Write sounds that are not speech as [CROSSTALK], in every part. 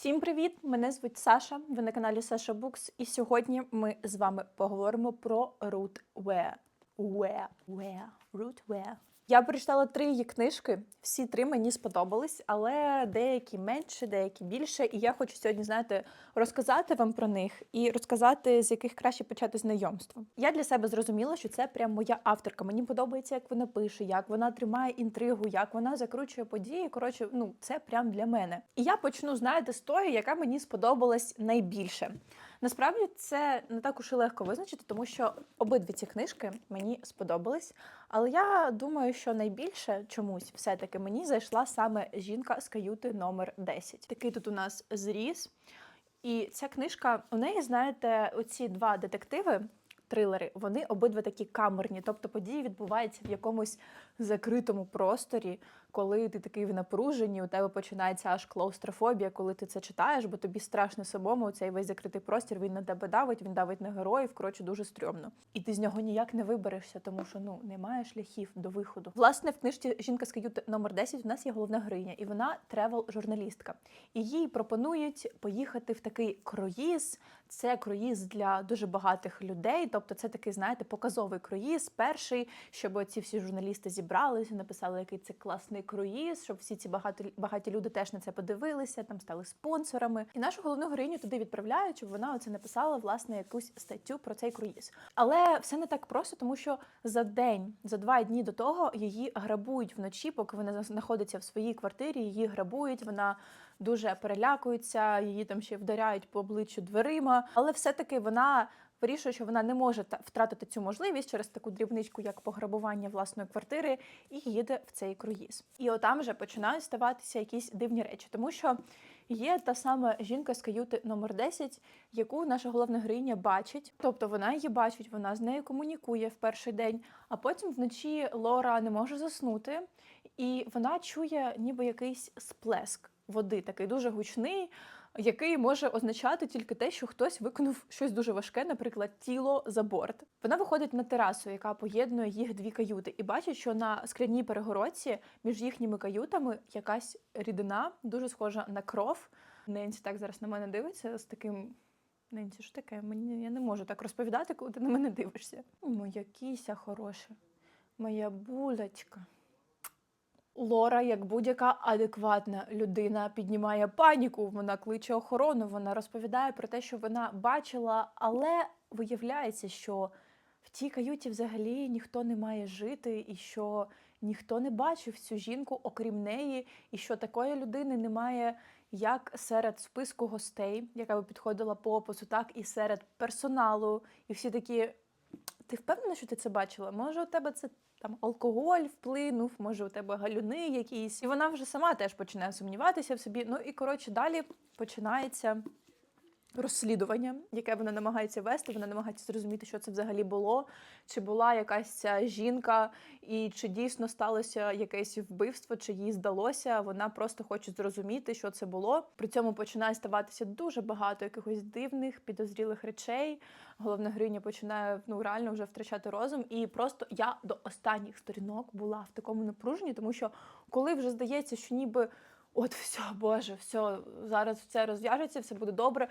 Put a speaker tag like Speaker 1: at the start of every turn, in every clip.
Speaker 1: Всім привіт! Мене звуть Саша. Ви на каналі Саша Букс. І сьогодні ми з вами поговоримо про Ruth Wear, wear, Ware. Я прочитала три її книжки. Всі три мені сподобались, але деякі менше, деякі більше. І я хочу сьогодні, знаєте, розказати вам про них і розказати, з яких краще почати знайомство. Я для себе зрозуміла, що це прям моя авторка. Мені подобається, як вона пише, як вона тримає інтригу, як вона закручує події. Коротше, ну це прям для мене. І я почну, знаєте, з тої, яка мені сподобалась найбільше. Насправді це не так уж і легко визначити, тому що обидві ці книжки мені сподобались. Але я думаю, що найбільше чомусь все-таки мені зайшла саме жінка з каюти номер 10. Такий тут у нас зріз. І ця книжка, у неї, знаєте, оці два детективи. Трилери, вони обидва такі камерні, тобто події відбуваються в якомусь закритому просторі, коли ти такий в напруженні, у тебе починається аж клаустрофобія, коли ти це читаєш, бо тобі страшно самому цей весь закритий простір, він на тебе давить, він давить на героїв, коротше, дуже стрьомно. І ти з нього ніяк не виберешся, тому що ну немає шляхів до виходу. Власне, в книжці Жінка з каюти номер 10 у нас є головна героїня, і вона тревел-журналістка. І їй пропонують поїхати в такий круїз. Це круїз для дуже багатих людей. Тобто, це такий, знаєте, показовий круїз, перший, щоб ці всі журналісти зібралися, написали, який це класний круїз, щоб всі ці багаті, багаті люди теж на це подивилися, там стали спонсорами. І нашу головну героїню туди відправляють, щоб вона оце написала власне якусь статтю про цей круїз. Але все не так просто, тому що за день, за два дні до того її грабують вночі, поки вона знаходиться в своїй квартирі. Її грабують. Вона дуже перелякується, її там ще вдаряють по обличчю дверима, але все-таки вона. Вирішує, що вона не може втратити цю можливість через таку дрібничку, як пограбування власної квартири, і їде в цей круїз. І отам вже починають ставатися якісь дивні речі, тому що є та сама жінка з каюти номер 10, яку наша головна героїня бачить. Тобто вона її бачить, вона з нею комунікує в перший день, а потім вночі Лора не може заснути, і вона чує ніби якийсь сплеск води, такий дуже гучний який може означати тільки те, що хтось виконав щось дуже важке, наприклад, тіло за борт. Вона виходить на терасу, яка поєднує їх дві каюти, і бачить, що на скляній перегородці між їхніми каютами якась рідина, дуже схожа на кров. Ненсі так зараз на мене дивиться з таким. Ненсі, що таке? Мені я не можу так розповідати, коли ти на мене дивишся. Моя кіся хороша, моя булочка. Лора, як будь-яка адекватна людина, піднімає паніку. Вона кличе охорону, вона розповідає про те, що вона бачила, але виявляється, що в тій каюті взагалі ніхто не має жити, і що ніхто не бачив цю жінку, окрім неї, і що такої людини немає як серед списку гостей, яка би підходила по опису, так і серед персоналу. І всі такі. Ти впевнена, що ти це бачила? Може, у тебе це там алкоголь вплинув, може, у тебе галюни якісь. І вона вже сама теж починає сумніватися в собі. Ну і коротше, далі починається. Розслідування, яке вона намагається вести, вона намагається зрозуміти, що це взагалі було, чи була якась ця жінка, і чи дійсно сталося якесь вбивство, чи їй здалося. Вона просто хоче зрозуміти, що це було. При цьому починає ставатися дуже багато якихось дивних, підозрілих речей. Головна героїня починає ну реально вже втрачати розум. І просто я до останніх сторінок була в такому напруженні, тому що коли вже здається, що ніби. От, все, Боже, все, зараз все розв'яжеться, все буде добре.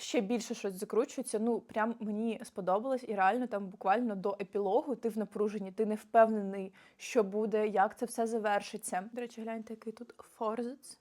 Speaker 1: Ще більше щось закручується. Ну, прям мені сподобалось, і реально там буквально до епілогу ти в напруженні, ти не впевнений, що буде, як це все завершиться. До речі, гляньте, який тут форзець.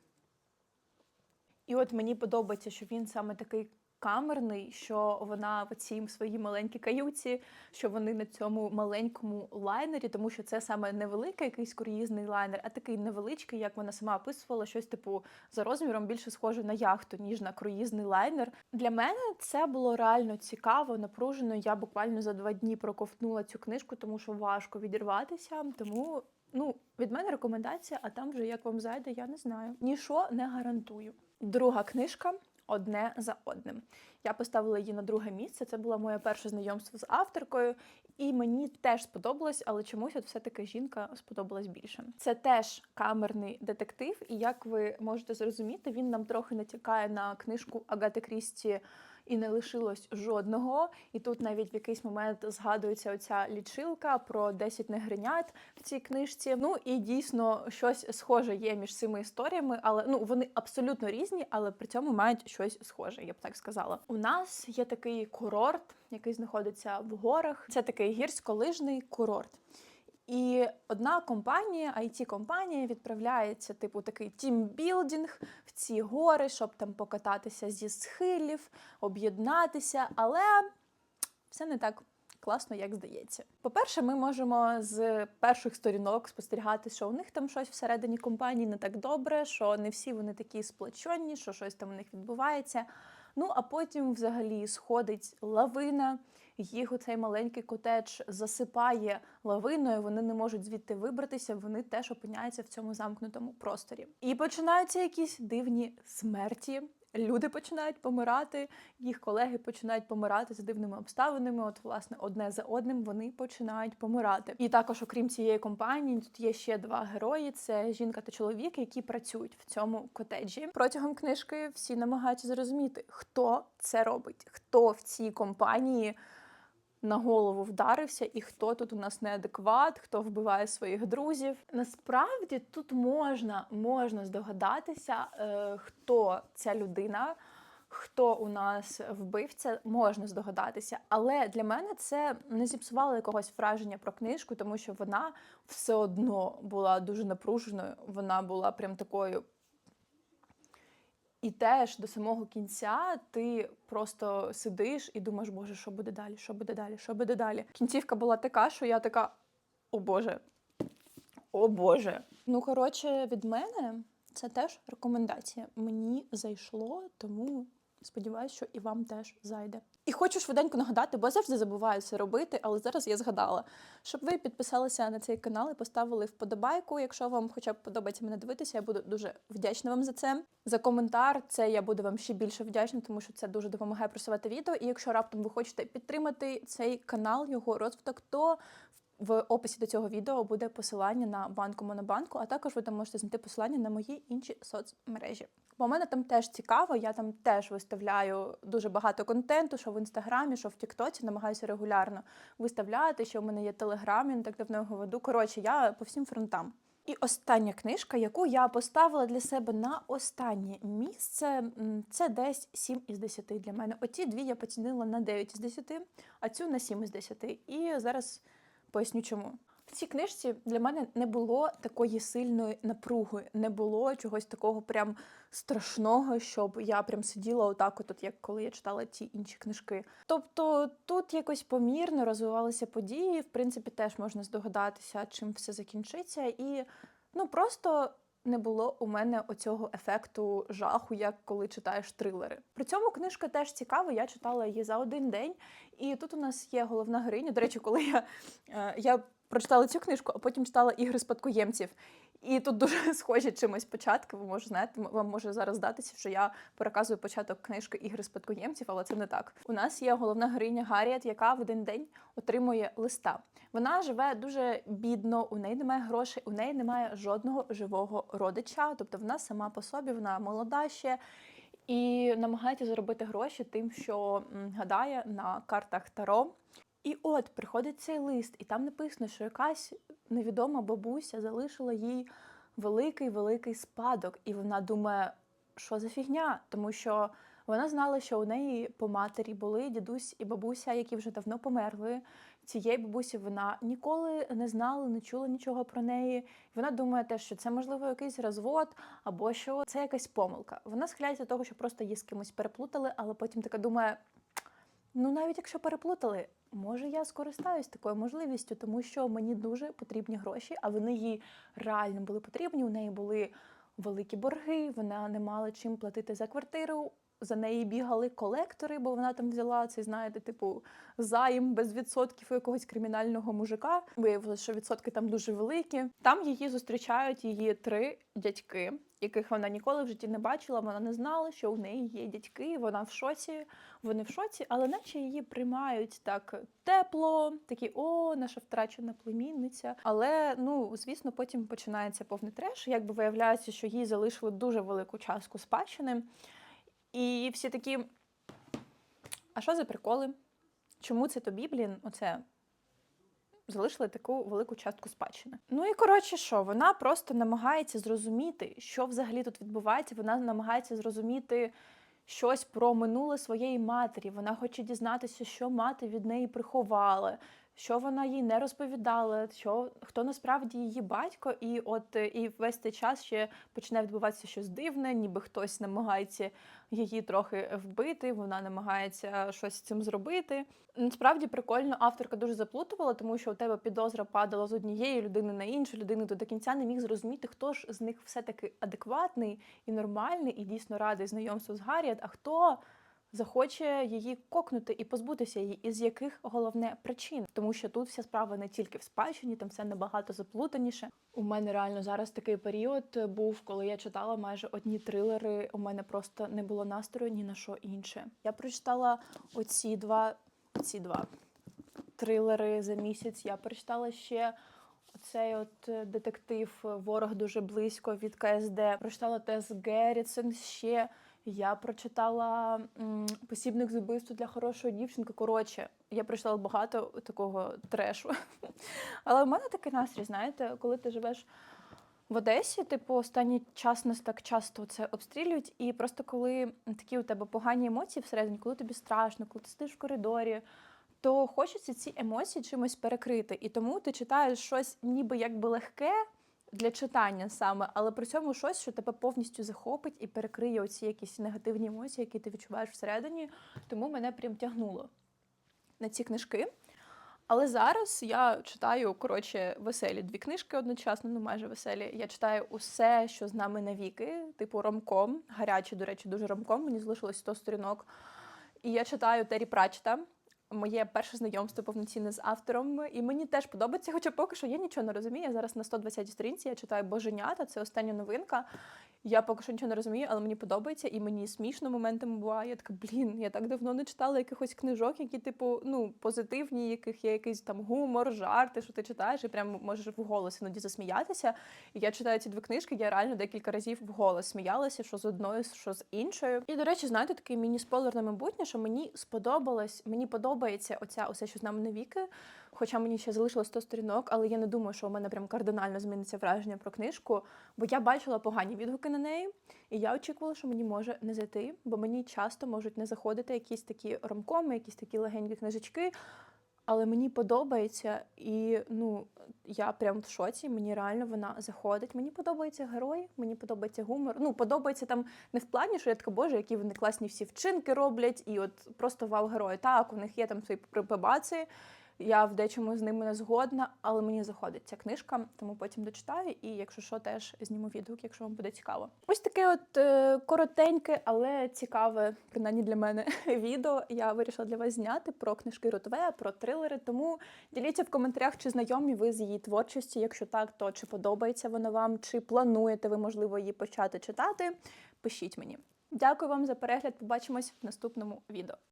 Speaker 1: І от мені подобається, що він саме такий камерний, що вона в цій своїй маленькій каюті, що вони на цьому маленькому лайнері, тому що це саме невеликий якийсь круїзний лайнер, а такий невеличкий, як вона сама описувала, щось типу за розміром більше схоже на яхту, ніж на круїзний лайнер. Для мене це було реально цікаво, напружено. Я буквально за два дні проковтнула цю книжку, тому що важко відірватися. Тому ну від мене рекомендація, а там вже як вам зайде, я не знаю. Нічого не гарантую. Друга книжка одне за одним. Я поставила її на друге місце. Це було моє перше знайомство з авторкою, і мені теж сподобалось, але чомусь от все-таки жінка сподобалась більше. Це теж камерний детектив, і як ви можете зрозуміти, він нам трохи натякає на книжку Агати Крісті. І не лишилось жодного. І тут навіть в якийсь момент згадується оця лічилка про 10 негринят в цій книжці. Ну і дійсно щось схоже є між цими історіями, але ну вони абсолютно різні, але при цьому мають щось схоже, я б так сказала. У нас є такий курорт, який знаходиться в горах. Це такий гірськолижний курорт. І одна компанія, it компанія відправляється, типу, такий тімбілдинг в ці гори, щоб там покататися зі схилів, об'єднатися, але все не так класно, як здається. По-перше, ми можемо з перших сторінок спостерігати, що у них там щось всередині компанії не так добре, що не всі вони такі сплочені, що щось там у них відбувається. Ну а потім взагалі сходить лавина. Їх оцей маленький котедж засипає лавиною, вони не можуть звідти вибратися, вони теж опиняються в цьому замкнутому просторі. І починаються якісь дивні смерті. Люди починають помирати, їх колеги починають помирати за дивними обставинами. От, власне, одне за одним вони починають помирати. І також, окрім цієї компанії, тут є ще два герої: це жінка та чоловік, які працюють в цьому котеджі. Протягом книжки всі намагаються зрозуміти, хто це робить, хто в цій компанії на голову вдарився, і хто тут у нас неадекват, хто вбиває своїх друзів. Насправді тут можна, можна здогадатися, е, хто ця людина. Хто у нас вбивця, можна здогадатися, але для мене це не зіпсувало якогось враження про книжку, тому що вона все одно була дуже напруженою. Вона була прям такою і теж до самого кінця ти просто сидиш і думаєш, боже, що буде далі, що буде далі, що буде далі. Кінцівка була така, що я така: о Боже, о Боже. Ну, коротше, від мене це теж рекомендація. Мені зайшло, тому сподіваюся, що і вам теж зайде. І хочу швиденько нагадати, бо завжди забуваю це робити, але зараз я згадала, щоб ви підписалися на цей канал і поставили вподобайку. Якщо вам хоча б подобається мене дивитися, я буду дуже вдячна вам за це. За коментар це я буду вам ще більше вдячна, тому що це дуже допомагає просувати відео. І якщо раптом ви хочете підтримати цей канал, його розвиток, то в описі до цього відео буде посилання на банку Монобанку, а також ви там можете знайти посилання на мої інші соцмережі. Бо в мене там теж цікаво, я там теж виставляю дуже багато контенту, що в інстаграмі, що в Тіктоці, намагаюся регулярно виставляти, що в мене є телеграм, я не так давно його веду. Коротше, я по всім фронтам. І остання книжка, яку я поставила для себе на останнє місце, це десь 7 із 10 для мене. Оті дві я поцінила на 9 із 10, а цю на 7 із 10. І зараз поясню чому. В цій книжці для мене не було такої сильної напруги, не було чогось такого прям страшного, щоб я прям сиділа отак, от, як коли я читала ті інші книжки. Тобто тут якось помірно розвивалися події, в принципі, теж можна здогадатися, чим все закінчиться, і ну просто. Не було у мене оцього ефекту жаху, як коли читаєш трилери. При цьому книжка теж цікава. Я читала її за один день, і тут у нас є головна героїня. До речі, коли я, е, я прочитала цю книжку, а потім читала ігри спадкоємців. І тут дуже [LAUGHS] схожі чимось початки. Ви може знаєте, вам може зараз здатися, що я переказую початок книжки ігри спадкоємців, але це не так. У нас є головна героїня Гарріет, яка в один день отримує листа. Вона живе дуже бідно, у неї немає грошей, у неї немає жодного живого родича. Тобто вона сама по собі, вона молода ще. І намагається заробити гроші тим, що гадає на картах Таро. І от приходить цей лист, і там написано, що якась невідома бабуся залишила їй великий великий спадок, і вона думає, що за фігня, тому що вона знала, що у неї по матері були дідусь і бабуся, які вже давно померли. Цієї бабусі вона ніколи не знала, не чула нічого про неї. Вона думає теж, що це можливо якийсь розвод, або що це якась помилка. Вона схиляється до того, що просто її з кимось переплутали, але потім така думає: ну навіть якщо переплутали, може я скористаюсь такою можливістю, тому що мені дуже потрібні гроші, а вони їй реально були потрібні. У неї були великі борги, вона не мала чим платити за квартиру. За неї бігали колектори, бо вона там взяла цей, знаєте, типу займ без відсотків у якогось кримінального мужика. Виявилося, що відсотки там дуже великі. Там її зустрічають її три дядьки, яких вона ніколи в житті не бачила. Вона не знала, що у неї є дядьки. Вона в шоці, вони в шоці, але наче її приймають так тепло, такі о, наша втрачена племінниця. Але ну звісно, потім починається повний треш. Якби виявляється, що їй залишили дуже велику частку спадщини. І всі такі. А що за приколи? Чому це тобі, блін, оце залишили таку велику частку спадщини? Ну і коротше, що вона просто намагається зрозуміти, що взагалі тут відбувається. Вона намагається зрозуміти щось про минуле своєї матері. Вона хоче дізнатися, що мати від неї приховала, що вона їй не розповідала, що хто насправді її батько, і от е, і весь цей час ще почне відбуватися щось дивне, ніби хтось намагається її трохи вбити, вона намагається щось цим зробити. Насправді прикольно, авторка дуже заплутувала, тому що у тебе підозра падала з однієї людини на іншу людину. Ти до кінця не міг зрозуміти, хто ж з них все-таки адекватний і нормальний, і дійсно радий знайомству з Гарріет, а хто захоче її кокнути і позбутися її, із яких головне причин, тому що тут вся справа не тільки в спадщині, там все набагато заплутаніше. У мене реально зараз такий період був, коли я читала майже одні трилери. У мене просто не було настрою ні на що інше. Я прочитала оці два, оці два трилери за місяць. Я прочитала ще. Оцей от е, детектив Ворог дуже близько від КСД. Прочитала Тес Геррітсен ще. Я прочитала посібник з убивства для хорошої дівчинки. Коротше, я прочитала багато такого трешу. [LAUGHS] Але в мене такий настрій, знаєте, коли ти живеш в Одесі, типу, останній час нас так часто це обстрілюють, і просто коли такі у тебе погані емоції всередині, коли тобі страшно, коли ти сидиш в коридорі, то хочеться ці емоції чимось перекрити. І тому ти читаєш щось ніби якби легке для читання саме, але при цьому щось, що тебе повністю захопить і перекриє оці якісь негативні емоції, які ти відчуваєш всередині. Тому мене прям тягнуло на ці книжки. Але зараз я читаю коротше веселі дві книжки одночасно, ну майже веселі. Я читаю усе, що з нами навіки, типу ромком. Гарячий, до речі, дуже ромком. Мені залишилось 100 сторінок. І я читаю Террі Пратчета. Моє перше знайомство повноцінне з автором, і мені теж подобається, хоча поки що я нічого не розумію. Я зараз на 120 сторінці я читаю Боженята, це остання новинка. Я поки що нічого не розумію, але мені подобається, і мені смішно моментами буває. Я така, блін, я так давно не читала якихось книжок, які, типу, ну, позитивні, яких є якийсь там гумор, жарти, що ти читаєш, і прям можеш вголос іноді засміятися. І я читаю ці дві книжки, я реально декілька разів вголос сміялася, що з одною, що з іншою. І, до речі, знаєте, такий міні-спойлер на майбутнє, що мені сподобалось, мені подобається оця усе, що з нами навіки. Хоча мені ще залишилось 100 сторінок, але я не думаю, що у мене прям кардинально зміниться враження про книжку, бо я бачила погані відгуки на неї, і я очікувала, що мені може не зайти, бо мені часто можуть не заходити якісь такі ромкоми, якісь такі легенькі книжечки. Але мені подобається, і ну я прям в шоці. Мені реально вона заходить. Мені подобаються герої, мені подобається гумор. Ну подобається там не в плані, що я така боже, які вони класні всі вчинки роблять, і от просто вау герої. Так, у них є там свої прибабаці. Я в дечому з ними не згодна, але мені заходить ця книжка, тому потім дочитаю. І якщо що, теж зніму відгук, якщо вам буде цікаво. Ось таке, от е, коротеньке, але цікаве, принаймні для мене [LAUGHS] відео. Я вирішила для вас зняти про книжки Ротве, про трилери. Тому діліться в коментарях, чи знайомі ви з її творчості. Якщо так, то чи подобається вона вам, чи плануєте ви, можливо, її почати читати. Пишіть мені. Дякую вам за перегляд. Побачимось в наступному відео.